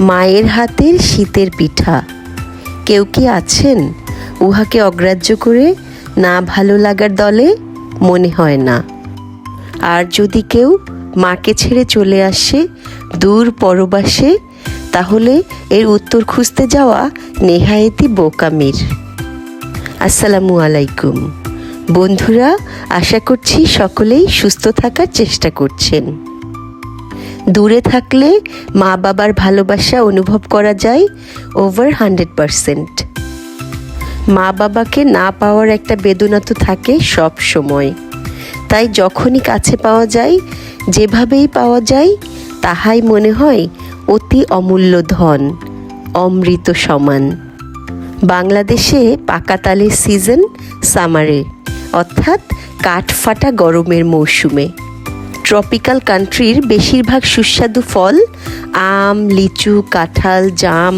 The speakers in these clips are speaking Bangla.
মায়ের হাতের শীতের পিঠা। কেউ কি আছেন? উহাকে অগ্রাহ্য করে না ভালো লাগার দলে মনে হয় না। আর যদি কেউ মাকে ছেড়ে চলে আসে দূর পরবাসে, তাহলে এর উত্তর খুঁজতে যাওয়া নেহায়েতি বোকামির। আসসালামু আলাইকুম। বন্ধুরা, আশা করছি সকলেই সুস্থ থাকার চেষ্টা করছেন। দূরে থাকলে মা বাবার ভালোবাসা অনুভব করা যায় ওভার হান্ড্রেড পারসেন্ট মা বাবাকে না পাওয়ার একটা বেদনা তো থাকে সব সময়। তাই যখনই কাছে পাওয়া যায়, যেভাবেই পাওয়া যায়, তাহাই মনে হয় অতি অমূল্য ধন, অমৃত সমান। বাংলাদেশে পাকাতালের সিজন সামারে অর্থাৎ কাঠফাটা গরমের মৌসুমে। ট্রপিক্যাল কান্ট্রির বেশিরভাগ সুস্বাদু ফল, আম, লিচু, কাঁঠাল, জাম,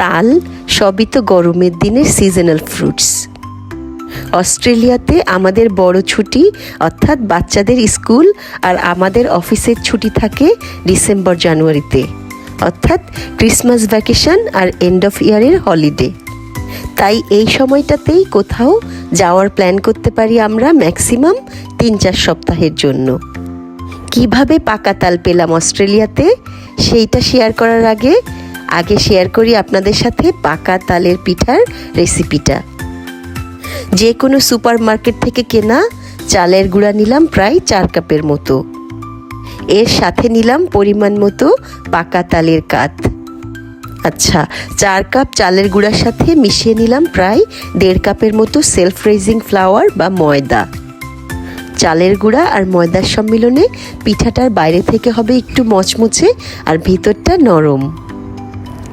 তাল, সবই তো গরমের দিনের সিজনাল ফ্রুটস অস্ট্রেলিয়াতে আমাদের বড় ছুটি, অর্থাৎ বাচ্চাদের স্কুল আর আমাদের অফিসের ছুটি থাকে ডিসেম্বর জানুয়ারিতে, অর্থাৎ ক্রিসমাস ভ্যাকেশন আর এন্ড অফ ইয়ারের হলিডে তাই এই সময়টাতেই কোথাও যাওয়ার প্ল্যান করতে পারি আমরা ম্যাক্সিমাম তিন চার সপ্তাহের জন্য। কীভাবে পাকা তাল পেলাম অস্ট্রেলিয়াতে, সেইটা শেয়ার করার আগে আগে শেয়ার করি আপনাদের সাথে পাকা তালের পিঠার রেসিপিটা যে কোনো সুপার মার্কেট থেকে কেনা চালের গুঁড়া নিলাম প্রায় চার কাপের মতো। এর সাথে নিলাম পরিমাণ মতো পাকা তালের কাত। আচ্ছা চার কাপ চালের গুঁড়ার সাথে মিশিয়ে নিলাম প্রায় দেড় কাপের মতো সেলফ রেজিং ফ্লাওয়ার বা ময়দা। চালের গুঁড়া আর ময়দার সম্মিলনে পিঠাটার বাইরে থেকে হবে একটু মচমচে আর ভিতরটা নরম।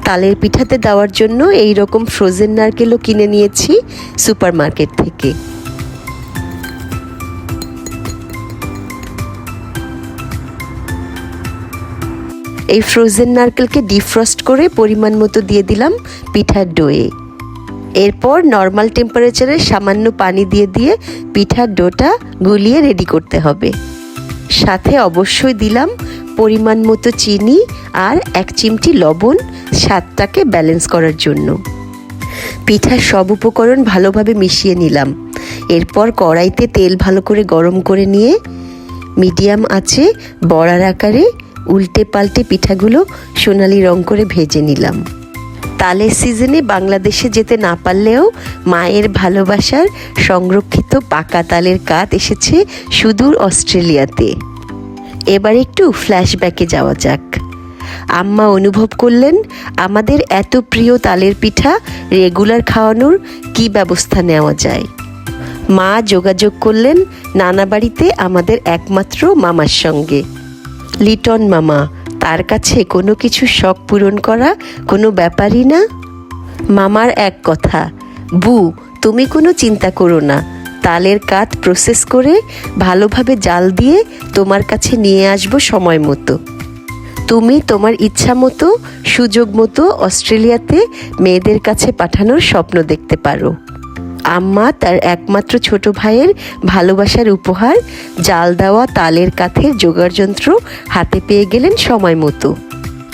তালের পিঠাতে দেওয়ার জন্য এই রকম ফ্রোজেন নারকেলও কিনে নিয়েছি সুপার মার্কেট থেকে। এই ফ্রোজেন নারকেলকে ডিফ্রস্ট করে পরিমাণ মতো দিয়ে দিলাম পিঠার ডোয়ে এরপর নর্মাল টেম্পারেচারে সামান্য পানি দিয়ে দিয়ে পিঠার ডোটা গুলিয়ে রেডি করতে হবে। সাথে অবশ্যই দিলাম পরিমাণ মতো চিনি আর এক চিমটি লবণ স্বাদটাকে ব্যালেন্স করার জন্য। পিঠার সব উপকরণ ভালোভাবে মিশিয়ে নিলাম। এরপর কড়াইতে তেল ভালো করে গরম করে নিয়ে মিডিয়াম আছে বড়ার আকারে উল্টে পাল্টে পিঠাগুলো সোনালি রং করে ভেজে নিলাম। তালের সিজনে বাংলাদেশে যেতে না পারলেও মায়ের ভালোবাসার সংরক্ষিত পাকা তালের কাত এসেছে সুদূর অস্ট্রেলিয়াতে। এবার একটু ফ্ল্যাশব্যাকে যাওয়া যাক। আম্মা অনুভব করলেন, আমাদের এত প্রিয় তালের পিঠা রেগুলার খাওয়ানোর কি ব্যবস্থা নেওয়া যায়? মা যোগাযোগ করলেন, নানা বাড়িতে আমাদের একমাত্র মামার সঙ্গে। লিটন মামা তার কাছে কোনো কিছু শখ পূরণ করা কোনো ব্যাপারই না? মামার এক কথা, বু, তুমি কোনো চিন্তা করো না। তালের কাঠ প্রসেস করে ভালোভাবে জাল দিয়ে তোমার কাছে নিয়ে আসব সময় মতো। তুমি তোমার ইচ্ছা মতো, সুযোগ মতো অস্ট্রেলিয়াতে মেয়েদের কাছে পাঠানোর স্বপ্ন দেখতে পারো। আম্মা তার একমাত্র ছোট ভাইয়ের ভালোবাসার উপহার, জাল দেওয়া তালের কাঠের যোগাড়যন্ত্র হাতে পেয়ে গেলেন সময় মতো।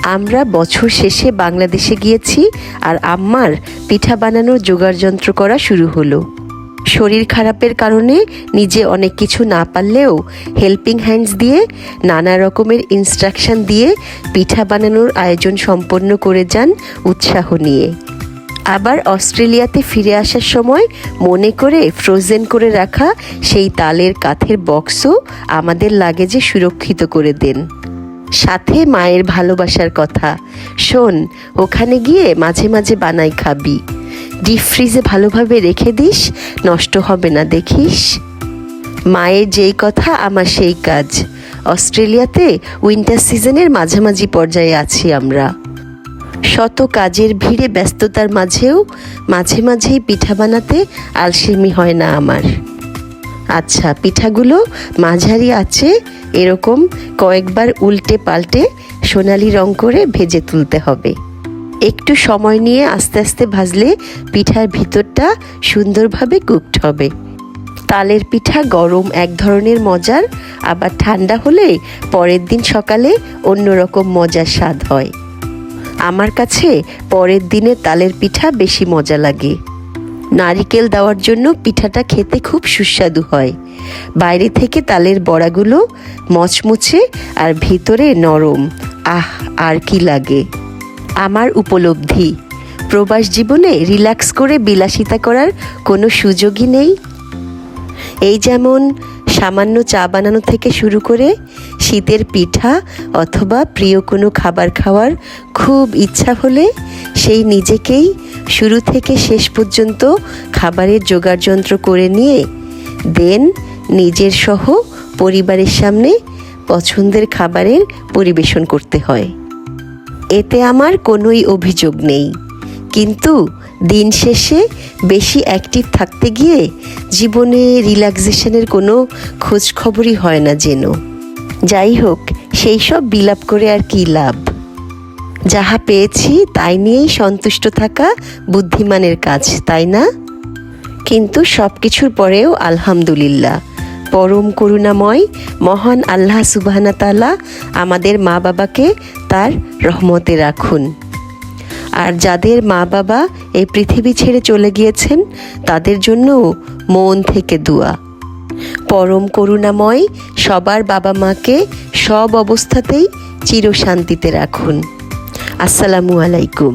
আমরা বছর শেষে বাংলাদেশে গিয়েছি আর আম্মার পিঠা বানানোর যোগাড়যন্ত্র করা শুরু হলো। শরীর খারাপের কারণে নিজে অনেক কিছু না পারলেও হেল্পিং হ্যান্ডস দিয়ে, নানা রকমের ইনস্ট্রাকশন দিয়ে পিঠা বানানোর আয়োজন সম্পন্ন করে যান উৎসাহ নিয়ে। আবার অস্ট্রেলিয়াতে ফিরে আসার সময় মনে করে ফ্রোজেন করে রাখা সেই তালের কাঠের বক্সও আমাদের লাগেজে সুরক্ষিত করে দেন। সাথে মায়ের ভালোবাসার কথা। শোন, ওখানে গিয়ে মাঝে মাঝে বানাই খাবি। ডিপ ফ্রিজে ভালোভাবে রেখে দিস, নষ্ট হবে না, দেখিস? মায়ের যেই কথা, আমার সেই কাজ। অস্ট্রেলিয়াতে উইন্টার সিজনের মাঝামাঝি পর্যায়ে আছি আমরা। শত কাজের ভিড়ে ব্যস্ততার মাঝেও মাঝে মাঝেই পিঠা বানাতে আলসেমি হয় না আমার। আচ্ছা পিঠাগুলো মাঝারি আছে, এরকম কয়েকবার উল্টে পাল্টে সোনালি রং করে ভেজে তুলতে হবে। একটু সময় নিয়ে আস্তে আস্তে ভাজলে পিঠার ভিতরটা সুন্দরভাবে কুকড হবে। তালের পিঠা গরম এক ধরনের মজার, আবার ঠান্ডা হলে পরের দিন সকালে অন্যরকম মজার স্বাদ হয়। আমার কাছে পরের দিনে তালের পিঠা বেশি মজা লাগে। নারিকেল দেওয়ার জন্য পিঠাটা খেতে খুব সুস্বাদু হয়। বাইরে থেকে তালের বড়াগুলো মচমুচে আর ভিতরে নরম। আহ, আর কি লাগে। আমার উপলব্ধি। প্রবাস জীবনে রিল্যাক্স করে বিলাসিতা করার কোনো সুযোগই নেই। এই যেমন সামান্য চা বানানো থেকে শুরু করে শীতের পিঠা অথবা প্রিয় কোনো খাবার খাওয়ার খুব ইচ্ছা হলে সেই নিজেকেই শুরু থেকে শেষ পর্যন্ত খাবারের জোগাড় যন্ত্র করে নিয়ে দেন নিজের সহ পরিবারের সামনে পছন্দের খাবারের পরিবেশন করতে হয়। এতে আমার কোনোই অভিযোগ নেই। কিন্তু দিন শেষে বেশি অ্যাক্টিভ থাকতে গিয়ে জীবনে রিল্যাক্সেশনের কোনো খোঁজখবরই হয় না যেন। যাই হোক, সেই সব বিলাপ করে আর কি লাভ? যাহা পেয়েছি, তাই নিয়েই সন্তুষ্ট থাকা বুদ্ধিমানের কাজ, তাই না? কিন্তু সব কিছুর পরেও আলহামদুলিল্লাহ। পরম করুণাময়, মহান আল্লাহ সুবাহানা তালা আমাদের মা বাবাকে তার রহমতে রাখুন। আর যাদের মা বাবা এই পৃথিবী ছেড়ে চলে গিয়েছেন, তাদের জন্য মন থেকে দোয়া। পরম করুণাময় সবার বাবা মাকে সব অবস্থাতেই চিরশান্তিতে রাখুন। আসসালামু আলাইকুম।